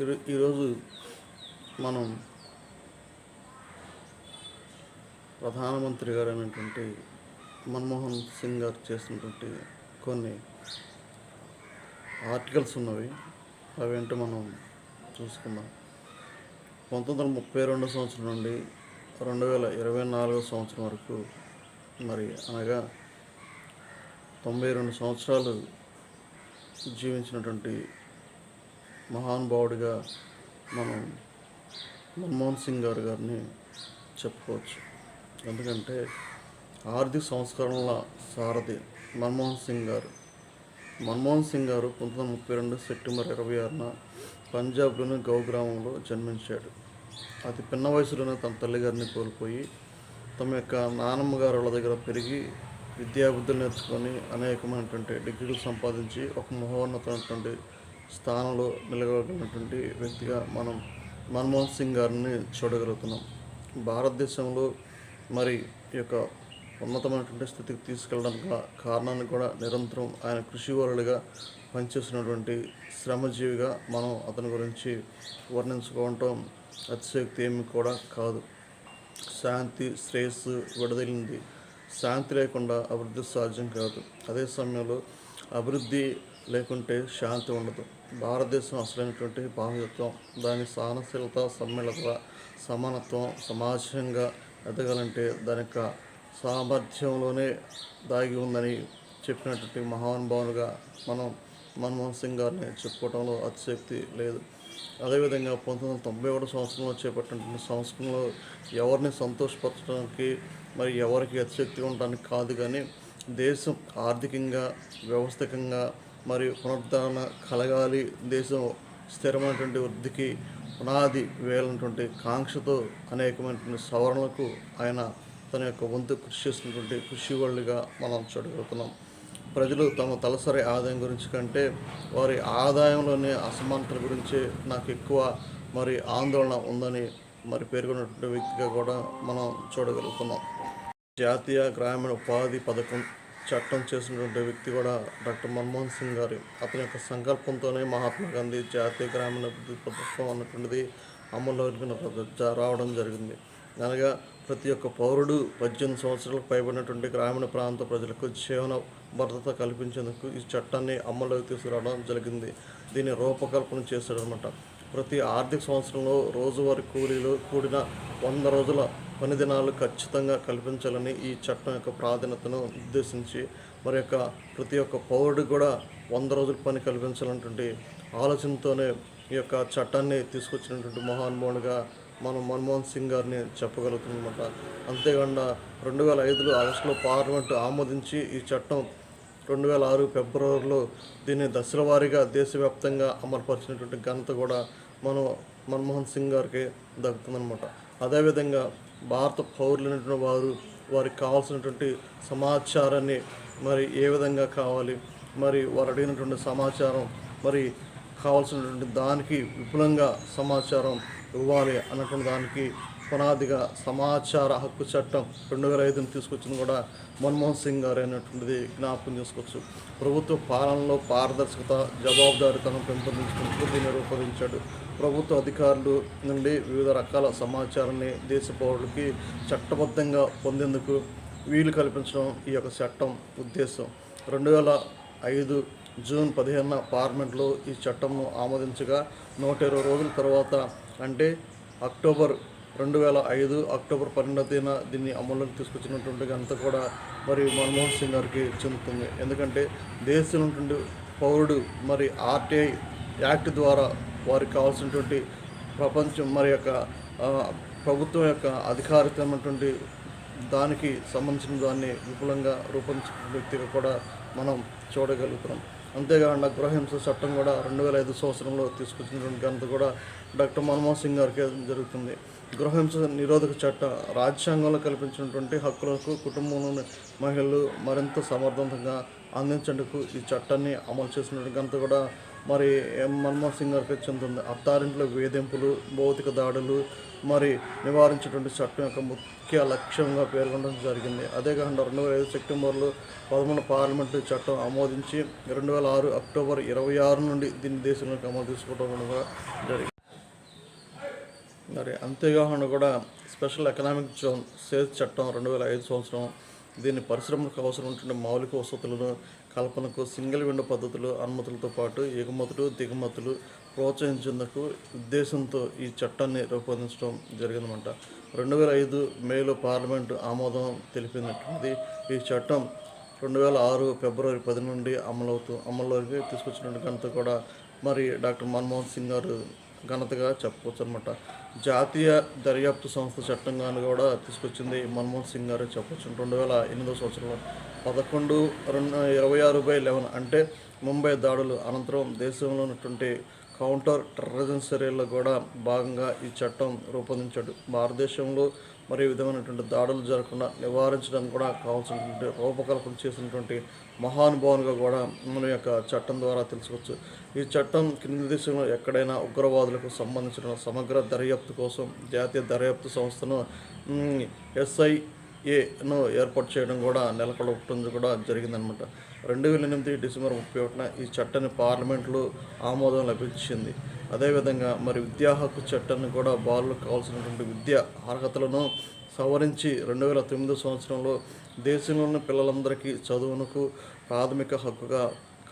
ఈరో- ఈరోజు మనం ప్రధానమంత్రి గారు అయినటువంటి మన్మోహన్ సింగ్ గారు చేసినటువంటి కొన్ని ఆర్టికల్స్ ఉన్నవి. అవేంటో మనం చూసుకుందాం. పంతొమ్మిది వందల ముప్పై రెండు సంవత్సరం నుండి రెండు వేల ఇరవై నాలుగో సంవత్సరం వరకు మరి అనగా తొంభై రెండు సంవత్సరాలు జీవించినటువంటి మహానుభావుడిగా మనం మన్మోహన్ సింగ్ గారు గారిని చెప్పుకోవచ్చు. ఎందుకంటే ఆర్థిక సంస్కరణల సారథి మన్మోహన్ సింగ్ గారు. మన్మోహన్ సింగ్ గారు పంతొమ్మిది వందల ముప్పై రెండు సెప్టెంబర్ ఇరవై ఆరున పంజాబ్లోని గౌ గ్రామంలో జన్మించాడు. అతి పిన్న వయసులోనే తన తల్లిగారిని కోల్పోయి తమ యొక్క నానమ్మ గారు వాళ్ళ దగ్గర పెరిగి విద్యాబుద్ధులు నేర్చుకొని అనేకమైనటువంటి డిగ్రీలు సంపాదించి ఒక మహోన్నతమైనటువంటి స్థానంలో నిలగలిగినటువంటి వ్యక్తిగా మనం మన్మోహన్ సింగ్ గారిని చూడగలుగుతున్నాం. భారతదేశంలో మరి ఈ యొక్క ఉన్నతమైనటువంటి స్థితికి తీసుకెళ్ళడానికి గల కారణాన్ని కూడా నిరంతరం ఆయన కృషి వరులుగా పనిచేసినటువంటి శ్రమజీవిగా మనం అతని గురించి వర్ణించుకోవటం అతిశయోక్తి ఏమి కూడా కాదు. శాంతి శ్రేయస్సు విడదలింది. శాంతి లేకుండా అభివృద్ధి సాధ్యం కాదు. అదే సమయంలో అభివృద్ధి లేకుంటే శాంతి ఉండదు. భారతదేశం అసలైనటువంటి బాహ్యత్వం. దాని సహనశీలత సమ్మిళత సమానత్వం సమాజంగా ఎదగాలంటే దాని యొక్క సామర్థ్యంలోనే దాగి ఉందని చెప్పినటువంటి మహానుభావులుగా మనం మన్మోహన్ సింగ్ గారిని చెప్పుకోవడంలో అతిశక్తి లేదు. అదేవిధంగా పంతొమ్మిది వందల తొంభై ఒకటి సంవత్సరంలో చేపట్టినటువంటి సంవత్సరంలో ఎవరిని సంతోషపరచడానికి మరి ఎవరికి అతిశక్తి ఉండడానికి కాదు కానీ దేశం ఆర్థికంగా వ్యవస్థికంగా మరియు పునరుద్ధరణ కలగాలి. దేశం స్థిరమైనటువంటి వృద్ధికి పునాది వేయాలన్నటువంటి కాంక్షతో అనేకమైనటువంటి సవరణలకు ఆయన తన యొక్క వంతు కృషి చేసినటువంటి కృషి వాళ్ళుగా మనం చూడగలుగుతున్నాం. ప్రజలు తమ తలసరి ఆదాయం గురించి కంటే వారి ఆదాయంలోనే అసమానతల గురించి నాకు ఎక్కువ మరి ఆందోళన ఉందని మరి పేర్కొన్నటువంటి వ్యక్తిగా కూడా మనం చూడగలుగుతున్నాం. జాతీయ గ్రామీణ ఉపాధి పథకం చట్టం చేసినటువంటి వ్యక్తి కూడా డాక్టర్ మన్మోహన్ సింగ్ గారు అతని యొక్క సంకల్పంతోనే మహాత్మా గాంధీ జాతీయ గ్రామీణ అభివృద్ధి పథకం అన్నటువంటిది అమల్లోకి రావడం జరిగింది. అనగా ప్రతి ఒక్క పౌరుడు పద్దెనిమిది సంవత్సరాలకు పైబడినటువంటి గ్రామీణ ప్రాంత ప్రజలకు జీవన భద్రత కల్పించేందుకు ఈ చట్టాన్ని అమల్లోకి తీసుకురావడం జరిగింది. దీన్ని రూపకల్పన చేశాడనమాట ప్రతి ఆర్థిక సంవత్సరంలో రోజువారీ కూలీలు కూడిన వంద రోజుల పని దినాలు ఖచ్చితంగా కల్పించాలని ఈ చట్టం యొక్క ప్రాధాన్యతను ఉద్దేశించి మరి యొక్క ప్రతి ఒక్క పౌరుడు కూడా వంద రోజుల పని కల్పించాలన్నటువంటి ఆలోచనతోనే ఈ యొక్క చట్టాన్ని తీసుకొచ్చినటువంటి మహానుభావునిగా మనం మన్మోహన్ సింగ్ గారిని చెప్పగలుగుతున్నమాట అంతేకాకుండా రెండు వేల ఐదులో ఆగస్టులో పార్లమెంటు ఆమోదించి ఈ చట్టం రెండు వేల ఆరు ఫిబ్రవరిలో దీన్ని దశల వారీగా దేశవ్యాప్తంగా అమలుపరిచినటువంటి ఘనత కూడా మనం మన్మోహన్ సింగ్ గారికి దక్కుతుందన్నమాట. అదేవిధంగా భారత పౌరులైనటువంటి వారు వారికి కావాల్సినటువంటి సమాచారాన్ని మరి ఏ విధంగా కావాలి మరి వారు అడిగినటువంటి సమాచారం మరి కావాల్సినటువంటి దానికి విపులంగా సమాచారం ఇవ్వాలి అన్నటువంటి దానికి పునాదిగా సమాచార హక్కు చట్టం రెండు వేల ఐదుని తీసుకొచ్చిన కూడా మన్మోహన్ సింగ్ గారు అయినటువంటిది జ్ఞాపకం చేసుకోవచ్చు. ప్రభుత్వ పాలనలో పారదర్శకత జవాబుదారీతనం పెంపొందించుకుంటూ దీన్ని రూపొందించాడు ప్రభుత్వ అధికారులు నుండి వివిధ రకాల సమాచారాన్ని దేశ పౌరులకి చట్టబద్ధంగా పొందేందుకు వీలు కల్పించడం ఈ యొక్క చట్టం ఉద్దేశం. రెండు వేల ఐదు జూన్ పదిహేనున పార్లమెంట్లో ఈ చట్టంను ఆమోదించగా నూట ఇరవై రోజుల తర్వాత అంటే అక్టోబర్ రెండు వేల ఐదు అక్టోబర్ పన్నెండవ తేదీన దీన్ని అమల్లోకి తీసుకొచ్చినటువంటి అంత కూడా మరి మన్మోహన్ సింగ్ గారికి చెందుతుంది. ఎందుకంటే దేశం పౌరుడు మరి ఆర్టీఐ యాక్ట్ ద్వారా వారికి కావాల్సినటువంటి ప్రపంచం మరి యొక్క ప్రభుత్వం యొక్క అధికారితమైనటువంటి దానికి సంబంధించిన దాన్ని విపులంగా రూపొందించిన వ్యక్తిగా కూడా మనం చూడగలుగుతున్నాం. అంతేకాకుండా గృహహింస చట్టం కూడా రెండు వేల ఐదు సంవత్సరంలో తీసుకొచ్చినటువంటి ఘనత కూడా డాక్టర్ మన్మోహన్ సింగ్ గారికి జరుగుతుంది. గృహహింస నిరోధక చట్టం రాజ్యాంగంలో కల్పించినటువంటి హక్కులకు కుటుంబంలోని మహిళలు మరింత సమర్థవంతంగా అందించేందుకు ఈ చట్టాన్ని అమలు చేసినటువంటి ఘనత కూడా మరి మన్మోహన్ సింగ్ గారికి చెందుతుంది. అత్తారింట్లో వేధింపులు భౌతిక దాడులు మరి నివారించేటువంటి చట్టం యొక్క ముఖ్య లక్ష్యంగా పేర్కొనడం జరిగింది. అదే కాకుండా రెండు వేల ఐదు సెప్టెంబర్లో పదమూడు పార్లమెంటు చట్టం ఆమోదించి రెండు వేల ఆరు అక్టోబర్ ఇరవై ఆరు నుండి దీన్ని దేశంలోకి అమలు తీసుకోవడం కూడా జరిగింది. మరి అంతేకాకుండా కూడా స్పెషల్ ఎకనామిక్ జోన్ సేజ్ చట్టం రెండు వేల ఐదు సంవత్సరం దీన్ని పరిశ్రమలకు అవసరం ఉంటున్న మౌలిక వసతులను కల్పనకు సింగిల్ విండో పద్ధతులు అనుమతులతో పాటు ఎగుమతులు దిగుమతులు ప్రోత్సహించేందుకు ఉద్దేశంతో ఈ చట్టాన్ని రూపొందించడం జరిగిందన్నమాట. రెండు వేల ఐదు మేలో పార్లమెంటు ఆమోదం తెలిపినట్టుంది ఈ చట్టం రెండు వేల ఆరు ఫిబ్రవరి పది నుండి అమలవుతూ అమల్లోకి తీసుకొచ్చినట్టు ఘనత కూడా మరి డాక్టర్ మన్మోహన్ సింగ్ గారు ఘనతగా చెప్పుకోవచ్చు అనమాట జాతీయ దర్యాప్తు సంస్థ చట్టంగాను కూడా తీసుకొచ్చింది మన్మోహన్ సింగ్ గారు చెప్పొచ్చు. రెండు వేల ఎనిమిదో సంవత్సరంలో పదకొండు రెండు ఇరవై ఆరు బై లెవెన్ అంటే ముంబై దాడులు. అనంతరం దేశంలో ఉన్నటువంటి కౌంటర్ టెర్రరిజం చర్యల్లో కూడా భాగంగా ఈ చట్టం రూపొందించాడు. భారతదేశంలో మరి విధమైనటువంటి దాడులు జరగకుండా నివారించడానికి కూడా కావాల్సినటువంటి రూపకల్పన చేసినటువంటి మహానుభావునిగా కూడా మన యొక్క చట్టం ద్వారా తెలుసుకోవచ్చు. ఈ చట్టం కింది దేశంలో ఎక్కడైనా ఉగ్రవాదులకు సంబంధించిన సమగ్ర దర్యాప్తు కోసం జాతీయ దర్యాప్తు సంస్థను ఎస్ఐ ఏను ఏర్పాటు చేయడం కూడా నెలకొల్పడం కూడా జరిగిందనమాట. రెండు వేల ఎనిమిది డిసెంబర్ ముప్పై ఒకటిన ఈ చట్టాన్ని పార్లమెంట్లో ఆమోదం లభించింది. అదేవిధంగా మరి విద్యా హక్కు చట్టాన్ని కూడా బాలులకు కావాల్సినటువంటి విద్య అర్హతలను సవరించి రెండు వేల తొమ్మిదో సంవత్సరంలో దేశంలోని పిల్లలందరికీ చదువునకు ప్రాథమిక హక్కుగా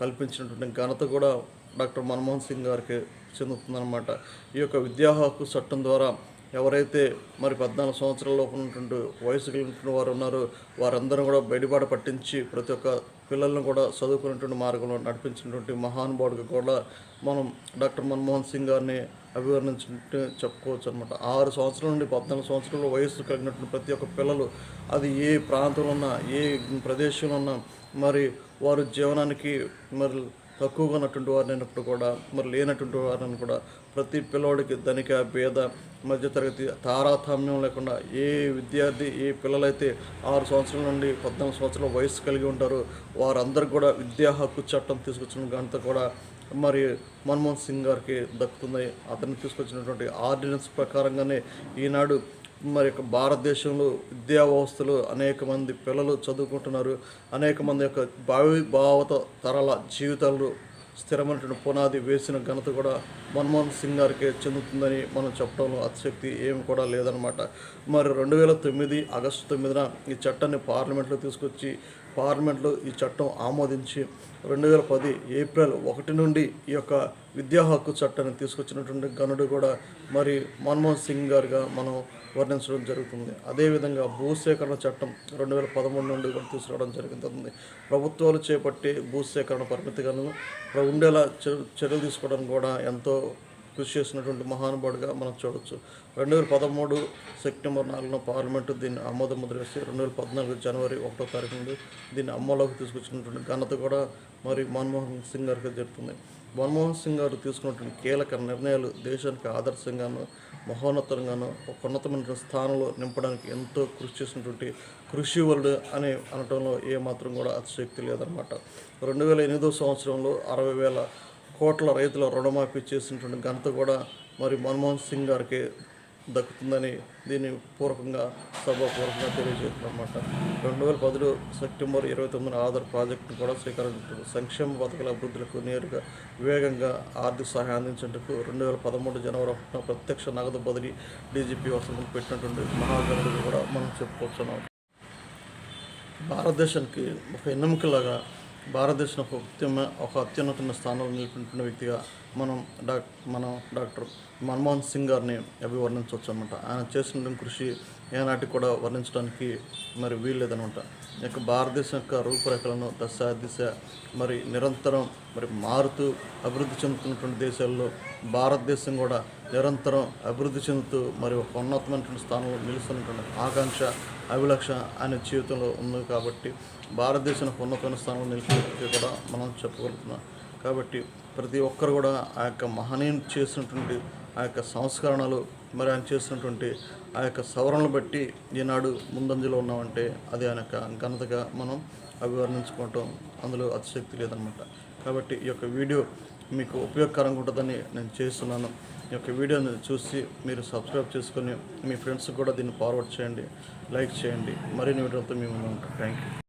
కల్పించినటువంటి ఘనత కూడా డాక్టర్ మన్మోహన్ సింగ్ గారికి చెందుతుందన్నమాట ఈ యొక్క విద్యా హక్కు చట్టం ద్వారా ఎవరైతే మరి పద్నాలుగు సంవత్సరాల ఉన్నటువంటి వయసు కలిగినటువంటి వారు ఉన్నారో వారందరూ కూడా బయటపాట పట్టించి ప్రతి ఒక్క పిల్లలను కూడా చదువుకునేటువంటి మార్గంలో నడిపించినటువంటి మహానుభావుడికి కూడా మనం డాక్టర్ మన్మోహన్ సింగ్ గారిని అభివర్ణించినట్టు చెప్పుకోవచ్చు అనమాట ఆరు సంవత్సరాల నుండి పద్నాలుగు సంవత్సరాల వయసు కలిగినటువంటి ప్రతి ఒక్క పిల్లలు అది ఏ ప్రాంతంలో ఉన్నా ఏ ప్రదేశంలో ఉన్నా మరి వారు జీవనానికి మరి తక్కువగా ఉన్నటువంటి వారిని అయినప్పుడు కూడా మరి లేనటువంటి వారిని కూడా ప్రతి పిల్లవాడికి ధనిక పేద మధ్యతరగతి తారతమ్యం లేకుండా ఏ విద్యార్థి ఏ పిల్లలైతే ఆరు సంవత్సరాల నుండి పద్నాలుగు సంవత్సరాల వయసు కలిగి ఉంటారో వారందరికీ కూడా విద్యా హక్కు చట్టం తీసుకొచ్చిన ఘనత కూడా మరి మన్మోహన్ సింగ్ గారికి దక్కుతుంది. అతను తీసుకొచ్చినటువంటి ఆర్డినెన్స్ ప్రకారంగానే ఈనాడు మరి యొక్క భారతదేశంలో విద్యా వ్యవస్థలో అనేక మంది పిల్లలు చదువుకుంటున్నారు. అనేక మంది యొక్క భావి భావత తరాల జీవితాలు స్థిరమైనటువంటి పునాది వేసిన ఘనత కూడా మన్మోహన్ సింగ్ గారికే చెందుతుందని మనం చెప్పడంలో అతిశక్తి ఏమి కూడా లేదనమాట మరి రెండు వేల తొమ్మిది ఆగస్టు తొమ్మిదిన ఈ చట్టాన్ని పార్లమెంట్లో తీసుకొచ్చి పార్లమెంట్లో ఈ చట్టం ఆమోదించి రెండు వేల పది ఏప్రిల్ ఒకటి నుండి ఈ యొక్క విద్యా హక్కు చట్టాన్ని తీసుకొచ్చినటువంటి గనుడు కూడా మరి మన్మోహన్ సింగ్ గారుగా మనం వర్ణించడం జరుగుతుంది. అదేవిధంగా భూసేకరణ చట్టం రెండు వేల పదమూడు నుండి కూడా తీసుకురావడం జరుగుతుంది. ప్రభుత్వాలు చేపట్టే భూసేకరణ పరిమితిగాను ఉండేలా చర్యలు తీసుకోవడం కూడా ఎంతో కృషి చేసినటువంటి మహానుభావుడిగా మనం చూడొచ్చు. రెండు వేల పదమూడు సెప్టెంబర్ నాలుగున పార్లమెంటు దీన్ని ఆమోద ముద్ర వేసి రెండు వేల పద్నాలుగు జనవరి ఒకటో తారీఖు నుండి దీన్ని అమ్మలోకి తీసుకొచ్చినటువంటి ఘనత కూడా మరి మన్మోహన్ సింగ్ గారికి జరుగుతుంది. మన్మోహన్ సింగ్ గారు తీసుకున్నటువంటి కీలక నిర్ణయాలు దేశానికి ఆదర్శంగాను మహోన్నతంగాను ఒక ఉన్నతమైన స్థానంలో నింపడానికి ఎంతో కృషి చేసినటువంటి కృషి వరుడు అని అనటంలో ఏమాత్రం కూడా అతిశక్తి లేదనమాట రెండు వేల ఎనిమిదో సంవత్సరంలో అరవై వేల కోట్ల రైతుల రుణమాఫీ చేసినటువంటి ఘనత కూడా మరి మన్మోహన్ సింగ్ గారికి దక్కుతుందని దీన్ని పూర్వకంగా సభాపూర్వకంగా తెలియజేస్తున్నమాట రెండు వేల పదిలో సెప్టెంబర్ ఇరవై తొమ్మిదిన ఆధార్ ప్రాజెక్టును కూడా స్వీకరించారు సంక్షేమ పథకాల అభివృద్ధులకు నేరుగా వేగంగా ఆర్థిక సహాయం అందించేందుకు రెండు వేల పదమూడు జనవరి ఒకటిన ప్రత్యక్ష నగదు బదిలీ డీజీపీ వసతులు పెట్టినటువంటి మహాగణుడు కూడా మనం చెప్పుకోవచ్చు భారతదేశానికి ఒక ఎన్నమికలాగా భారతదేశం ఒక ఉత్తమ ఒక అత్యున్నతమైన స్థానంలో నిలిపినటువంటి వ్యక్తిగా మనం డాక్ మనం డాక్టర్ మన్మోహన్ సింగ్ గారిని అభివర్ణించవచ్చు అనమాట ఆయన చేసినటువంటి కృషి ఏనాటికి కూడా వర్ణించడానికి మరి వీల్లేదనమాట ఈ యొక్క భారతదేశం యొక్క రూపురేఖలను దశ దిశ మరి నిరంతరం మరి మారుతూ అభివృద్ధి చెందుతున్నటువంటి దేశాల్లో భారతదేశం కూడా నిరంతరం అభివృద్ధి చెందుతూ మరి ఒక ఉన్నతమైనటువంటి స్థానంలో నిలుస్తున్నటువంటి ఆకాంక్ష అభిలక్ష ఆయన జీవితంలో ఉంది కాబట్టి భారతదేశం ఉన్నతమైన స్థానంలో నిలిపి కూడా మనం చెప్పగలుగుతున్నాం కాబట్టి ప్రతి ఒక్కరు కూడా ఆ యొక్క మహనీయుని చేసినటువంటి ఆ యొక్క సంస్కరణలు మరి ఆయన చేసినటువంటి ఆ యొక్క సవరణలు బట్టి ఈనాడు ముందంజలో ఉన్నామంటే అది ఆయన యొక్క ఘనతగా మనం అభివర్ణించుకోవటం అందులో అతిశక్తి లేదనమాట. కాబట్టి ఈ యొక్క వీడియో మీకు ఉపయోగకరంగా ఉంటుందని నేను చేస్తున్నాను. ఈ యొక్క వీడియోని చూసి మీరు సబ్స్క్రైబ్ చేసుకొని మీ ఫ్రెండ్స్ కూడా దీన్ని ఫార్వర్డ్ చేయండి లైక్ చేయండి. మరిన్ని వీడియోలతో మేము ఉంటాం. Thank you